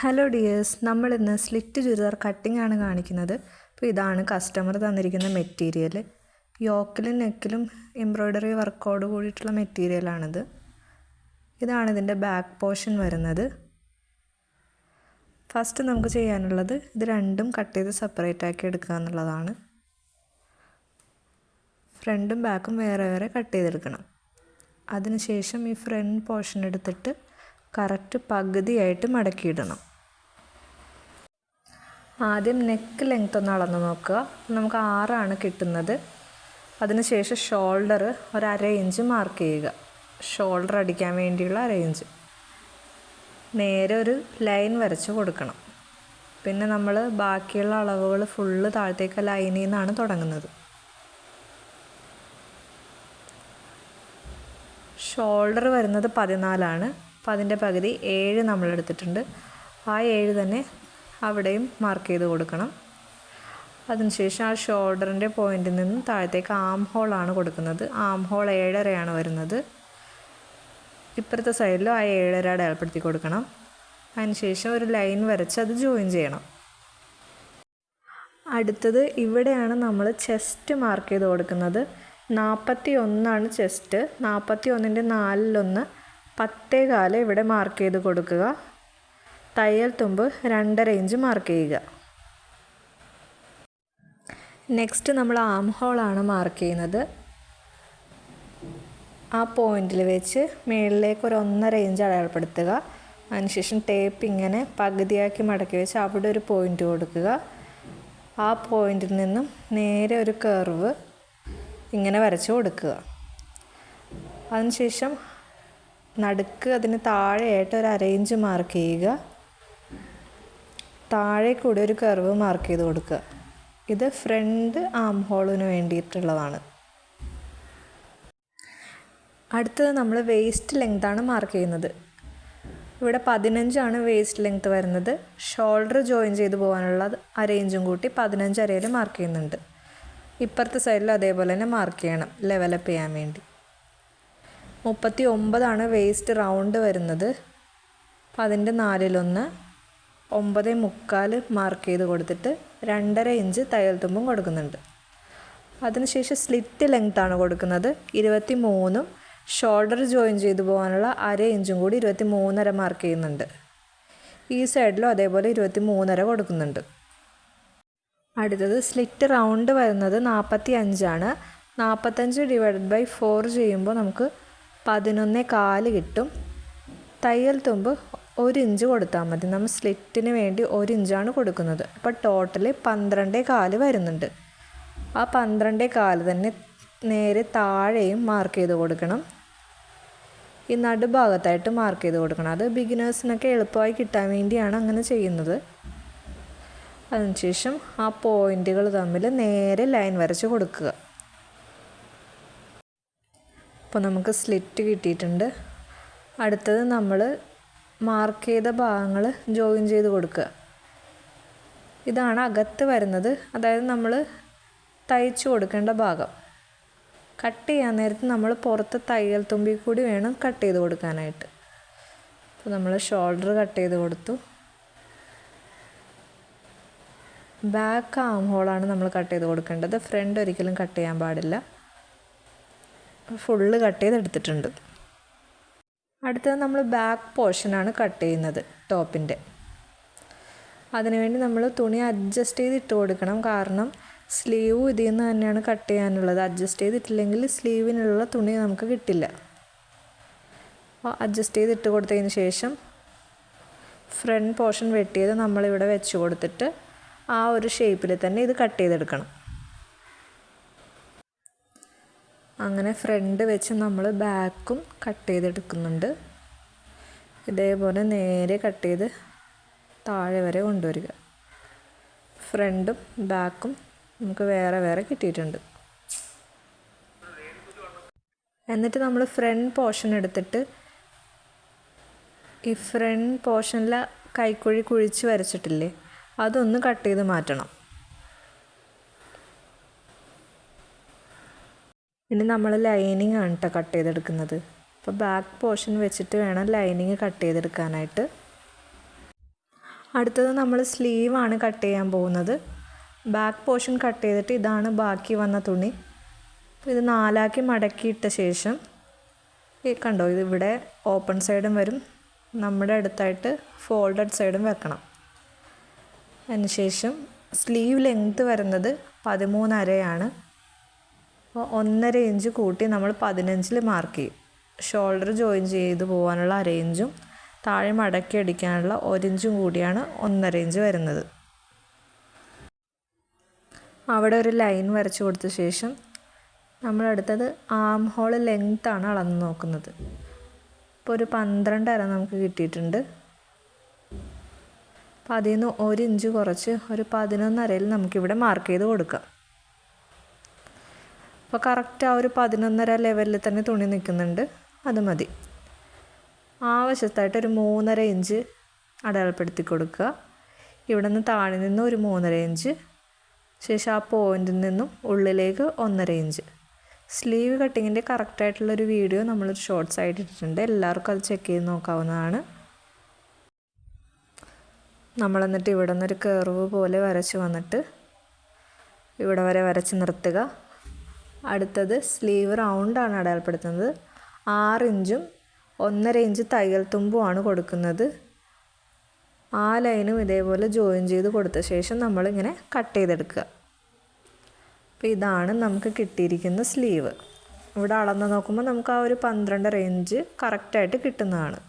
Hello dears നമ്മൾ ഇന്ന് slit churidar cutting ആണ് കാണിക്കുന്നത്. അപ്പോൾ ഇതാണ് കസ്റ്റമർ തന്നിരിക്കുന്ന മെറ്റീരിയൽ യോക്കിലും നെക്കിലും എംബ്രോയ്ഡറി വർക്കോട് കൂടിയിട്ടുള്ള മെറ്റീരിയലാണിത് ഇതാണ് ഇതിന്റെ ബാക്ക് പോർഷൻ വരുന്നത്. ഫസ്റ്റ് നമുക്ക് ചെയ്യാനുള്ളത് ഇത് രണ്ടും കട്ട് ചെയ്ത് സെപ്പറേറ്റ് ആക്കി എടുക്കുക എന്നുള്ളതാണ്. ഫ്രണ്ടും ബാക്കും വേറെ വേറെ കട്ട് ചെയ്തെടുക്കണം. അതിനുശേഷം ഈ ഫ്രണ്ട് പോർഷൻ എടുത്തിട്ട് കറക്റ്റ് പകുതിയായിട്ട് മടക്കിയിടണം. ആദ്യം നെക്ക് ലെങ്ത് ഒന്ന് അളന്ന് നോക്കുക. നമുക്ക് ആറാണ് കിട്ടുന്നത്. അതിനുശേഷം ഷോൾഡർ ഒരു അര ഇഞ്ച് മാർക്ക് ചെയ്യുക. ഷോൾഡർ അടിക്കാൻ വേണ്ടിയുള്ള അര ഇഞ്ച് നേരെ ഒരു ലൈൻ വരച്ച് കൊടുക്കണം. പിന്നെ നമ്മൾ ബാക്കിയുള്ള അളവുകൾ ഫുള്ള് താഴത്തേക്ക് ലൈനിൽ നിന്നാണ് തുടങ്ങുന്നത്. ഷോൾഡർ വരുന്നത് പതിനാലാണ്. അപ്പം അതിന്റെ പകുതി ഏഴ് നമ്മൾ എടുത്തിട്ടുണ്ട് ആ ഏഴ് തന്നെ അവിടെയും മാർക്ക് ചെയ്ത് കൊടുക്കണം. അതിനുശേഷം ആ ഷോൾഡറിന്റെ പോയിന്റിൽ നിന്നും താഴത്തേക്ക് ആം ഹോളാണ് കൊടുക്കുന്നത്. ആം ഹോൾ ഏഴരയാണ് വരുന്നത്. ഇപ്പുറത്തെ സൈഡിലും ആ ഏഴര അടയാളപ്പെടുത്തി കൊടുക്കണം. അതിനുശേഷം ഒരു ലൈൻ വരച്ച് അത് ജോയിൻ ചെയ്യണം. അടുത്തത് ഇവിടെയാണ് നമ്മൾ ചെസ്റ്റ് മാർക്ക് ചെയ്ത് കൊടുക്കുന്നത്. നാൽപ്പത്തി ഒന്നാണ് ചെസ്റ്റ് നാൽപ്പത്തി ഒന്നിന്റെ നാലിലൊന്ന് പത്തേ കാൽ ഇവിടെ മാർക്ക് ചെയ്ത് കൊടുക്കുക. തയ്യൽ തുമ്പ് രണ്ടര ഇഞ്ച് മാർക്ക് ചെയ്യുക. നെക്സ്റ്റ് നമ്മൾ ആം ഹോളാണ് മാർക്ക് ചെയ്യുന്നത്. ആ പോയിന്റിൽ വെച്ച് മുകളിലേക്ക് ഒരു ഒന്നര ഇഞ്ച് അടയാളപ്പെടുത്തുക. അതിനുശേഷം ടേപ്പ് ഇങ്ങനെ പകുതിയാക്കി മടക്കി വെച്ച് അവിടെ ഒരു പോയിന്റ് കൊടുക്കുക. ആ പോയിന്റിൽ നിന്നും നേരെ ഒരു കർവ് ഇങ്ങനെ വരച്ച് കൊടുക്കുക. അതിനുശേഷം നടുക്ക് അതിന് താഴെയായിട്ട് ഒരു അരയിഞ്ച് മാർക്ക് ചെയ്യുക. താഴെ കൂടി ഒരു കർവ് മാർക്ക് ചെയ്ത് കൊടുക്കുക. ഇത് ഫ്രണ്ട് ആം ഹോളിന് വേണ്ടിയിട്ടുള്ളതാണ്. അടുത്തത് നമ്മൾ വേസ്റ്റ് ലെങ്താണ് മാർക്ക് ചെയ്യുന്നത്. ഇവിടെ പതിനഞ്ചാണ് വേസ്റ്റ് ലെങ്ത് വരുന്നത്. ഷോൾഡർ ജോയിൻ ചെയ്ത് പോകാനുള്ള അരേഞ്ചും കൂട്ടി പതിനഞ്ച് അരയിൽ മാർക്ക് ചെയ്യുന്നുണ്ട്. ഇപ്പുറത്തെ സൈഡിൽ അതേപോലെ തന്നെ മാർക്ക് ചെയ്യണം ലെവലപ്പ് ചെയ്യാൻ വേണ്ടി. മുപ്പത്തി ഒമ്പതാണ് വേസ്റ്റ് റൗണ്ട് വരുന്നത്. അപ്പം അതിന്റെ നാലിലൊന്ന് ഒമ്പത് മുക്കാൽ മാർക്ക് ചെയ്ത് കൊടുത്തിട്ട് രണ്ടര ഇഞ്ച് തയ്യൽ തുമ്പും കൊടുക്കുന്നുണ്ട്. അതിനുശേഷം സ്ലിറ്റ് ലെങ്ത്താണ് കൊടുക്കുന്നത്. ഇരുപത്തി മൂന്നും ഷോൾഡർ ജോയിൻ ചെയ്തു പോകാനുള്ള അര ഇഞ്ചും കൂടി ഇരുപത്തി മൂന്നര മാർക്ക് ചെയ്യുന്നുണ്ട്. ഈ സൈഡിലും അതേപോലെ ഇരുപത്തി മൂന്നര കൊടുക്കുന്നുണ്ട്. അടുത്തത് സ്ലിറ്റ് റൗണ്ട് വരുന്നത് നാൽപ്പത്തി അഞ്ചാണ് നാൽപ്പത്തഞ്ച് ഡിവൈഡഡ് ബൈ ഫോർ ചെയ്യുമ്പോൾ നമുക്ക് പതിനൊന്ന് കാൽ കിട്ടും. തയ്യൽ തുമ്പ് ഒരു ഇഞ്ച് കൊടുത്താൽ മതി. നമ്മൾ സ്ലിറ്റിന് വേണ്ടി ഒരു ഇഞ്ചാണ് കൊടുക്കുന്നത്. അപ്പോൾ ടോട്ടൽ പന്ത്രണ്ടേ കാൽ വരുന്നുണ്ട്. ആ പന്ത്രണ്ടേ കാൽ തന്നെ നേരെ താഴെയും മാർക്ക് ചെയ്ത് കൊടുക്കണം. ഈ നടുഭാഗത്തായിട്ട് മാർക്ക് ചെയ്ത് കൊടുക്കണം. അത് ബിഗിനേഴ്സിനൊക്കെ എളുപ്പമായി കിട്ടാൻ വേണ്ടിയാണ് അങ്ങനെ ചെയ്യുന്നത്. അതിനുശേഷം ആ പോയിന്റുകൾ തമ്മിൽ നേരെ ലൈൻ വരച്ച് കൊടുക്കുക. അപ്പോൾ നമുക്ക് സ്ലിറ്റ് കിട്ടിയിട്ടുണ്ട്. അടുത്തത് നമ്മൾ മാർക്ക് ചെയ്ത ഭാഗങ്ങൾ ജോയിൻ ചെയ്ത് കൊടുക്കുക. ഇതാണ് അകത്ത് വരുന്നത്. അതായത് നമ്മൾ തയ്ച്ചു കൊടുക്കേണ്ട ഭാഗം. കട്ട് ചെയ്യാൻ നേരത്ത് നമ്മൾ പുറത്ത് തയ്യൽ തുമ്പി കൂടി വേണം കട്ട് ചെയ്ത് കൊടുക്കാനായിട്ട്. അപ്പോൾ നമ്മൾ ഷോൾഡർ കട്ട് ചെയ്ത് കൊടുത്തു. ബാക്ക് ആം ഹോളാണ് നമ്മൾ കട്ട് ചെയ്ത് കൊടുക്കേണ്ടത്. ഫ്രണ്ട് ഒരിക്കലും കട്ട് ചെയ്യാൻ പാടില്ല. ഫുള്ള് കട്ട് ചെയ്തെടുത്തിട്ടുണ്ട്. അടുത്തത് നമ്മൾ ബാക്ക് പോർഷനാണ് കട്ട് ചെയ്യുന്നത് ടോപ്പിന്റെ. അതിനുവേണ്ടി നമ്മൾ തുണി അഡ്ജസ്റ്റ് ചെയ്ത് ഇട്ട് കൊടുക്കണം. കാരണം സ്ലീവ് ഇതിൽ നിന്ന് തന്നെയാണ് കട്ട് ചെയ്യാനുള്ളത്. അഡ്ജസ്റ്റ് ചെയ്തിട്ടില്ലെങ്കിൽ സ്ലീവിനുള്ള തുണി നമുക്ക് കിട്ടില്ല. അപ്പോൾ അഡ്ജസ്റ്റ് ചെയ്ത് ഇട്ട് കൊടുത്തതിന് ശേഷം ഫ്രണ്ട് പോർഷൻ വെട്ടിയത് നമ്മളിവിടെ വെച്ച് കൊടുത്തിട്ട് ആ ഒരു ഷേപ്പിൽ തന്നെ ഇത് കട്ട് ചെയ്തെടുക്കണം. അങ്ങനെ ഫ്രണ്ട് വെച്ച് നമ്മൾ ബാക്കും കട്ട് ചെയ്തെടുക്കുന്നുണ്ട്. ഇതേപോലെ നേരെ കട്ട് ചെയ്ത് താഴെ വരെ കൊണ്ടുവരിക. ഫ്രണ്ടും ബാക്കും നമുക്ക് വേറെ വേറെ കിട്ടിയിട്ടുണ്ട്. എന്നിട്ട് നമ്മൾ ഫ്രണ്ട് പോർഷൻ എടുത്തിട്ട് ഈ ഫ്രണ്ട് പോർഷനിൽ കൈക്കുഴി കുഴിച്ച് വരച്ചിട്ടില്ലേ അതൊന്ന് കട്ട് ചെയ്ത് മാറ്റണം. ഇനി നമ്മൾ ലൈനിങ് ആണ് കേട്ടോ കട്ട് ചെയ്തെടുക്കുന്നത്. അപ്പോൾ ബാക്ക് പോർഷൻ വെച്ചിട്ട് വേണം ലൈനിങ് കട്ട് ചെയ്തെടുക്കാനായിട്ട്. അടുത്തത് നമ്മൾ സ്ലീവാണ് കട്ട് ചെയ്യാൻ പോകുന്നത്. ബാക്ക് പോർഷൻ കട്ട് ചെയ്തിട്ട് ഇതാണ് ബാക്കി വന്ന തുണി. ഇത് നാലാക്കി മടക്കിയിട്ട ശേഷം ഈ കണ്ടോ ഇത് ഇവിടെ ഓപ്പൺ സൈഡും വരും. നമ്മുടെ അടുത്തായിട്ട് ഫോൾഡഡ് സൈഡും വെക്കണം. അതിനുശേഷം സ്ലീവ് ലെങ്ത് വരുന്നത് പതിമൂന്നരയാണ്. അപ്പോൾ ഒന്നര ഇഞ്ച് കൂട്ടി നമ്മൾ പതിനഞ്ചിൽ മാർക്ക് ചെയ്യും. ഷോൾഡർ ജോയിൻ ചെയ്ത് പോകാനുള്ള അരയിഞ്ചും താഴെ മടക്കി അടിക്കാനുള്ള ഒരിഞ്ചും കൂടിയാണ് ഒന്നര ഇഞ്ച് വരുന്നത്. അവിടെ ഒരു ലൈൻ വരച്ചു കൊടുത്ത ശേഷം നമ്മളെടുത്തത് ആം ഹോൾ ലെങ്ത്താണ് അളന്ന് നോക്കുന്നത്. ഇപ്പോൾ ഒരു പന്ത്രണ്ട് അര നമുക്ക് കിട്ടിയിട്ടുണ്ട്. അപ്പോൾ അതിൽ നിന്ന് ഒരു ഇഞ്ച് കുറച്ച് ഒരു പതിനൊന്നരയിൽ നമുക്കിവിടെ മാർക്ക് ചെയ്ത് കൊടുക്കാം. അപ്പോൾ കറക്റ്റ് ആ ഒരു പതിനൊന്നര ലെവലിൽ തന്നെ തുണി നിൽക്കുന്നുണ്ട് അത് മതി. ആവശ്യത്തായിട്ട് ഒരു മൂന്നര ഇഞ്ച് അടയാളപ്പെടുത്തി കൊടുക്കുക. ഇവിടെ നിന്ന് താഴെ നിന്ന് ഒരു മൂന്നര ഇഞ്ച് ശേഷം ആ പോയിന്റിൽ നിന്നും ഉള്ളിലേക്ക് ഒന്നര ഇഞ്ച് സ്ലീവ് കട്ടിങ്ങിന്റെ കറക്റ്റായിട്ടുള്ളൊരു വീഡിയോ നമ്മളൊരു ഷോർട്സ് ആയിട്ട് ഇട്ടിട്ടുണ്ട്. എല്ലാവർക്കും അത് ചെക്ക് ചെയ്ത് നോക്കാവുന്നതാണ്. നമ്മൾ എന്നിട്ട് ഇവിടെ നിന്നൊരു കർവ് പോലെ വരച്ച് വന്നിട്ട് ഇവിടെ വരെ വരച്ച് നിർത്തുക. അടുത്തത് സ്ലീവ് റൗണ്ടാണ് അടയാളപ്പെടുത്തുന്നത്. ആറ് ഇഞ്ചും ഒന്നര ഇഞ്ച് തയ്യൽ തുമ്പുമാണ് കൊടുക്കുന്നത്. ആ ലൈനും ഇതേപോലെ ജോയിൻ ചെയ്ത് കൊടുത്ത ശേഷം നമ്മളിങ്ങനെ കട്ട് ചെയ്തെടുക്കുക. അപ്പോൾ ഇതാണ് നമുക്ക് കിട്ടിയിരിക്കുന്ന സ്ലീവ്. ഇവിടെ അളന്ന് നോക്കുമ്പോൾ നമുക്ക് ആ ഒരു പന്ത്രണ്ട് റേഞ്ച് കറക്റ്റായിട്ട് കിട്ടുന്നതാണ്.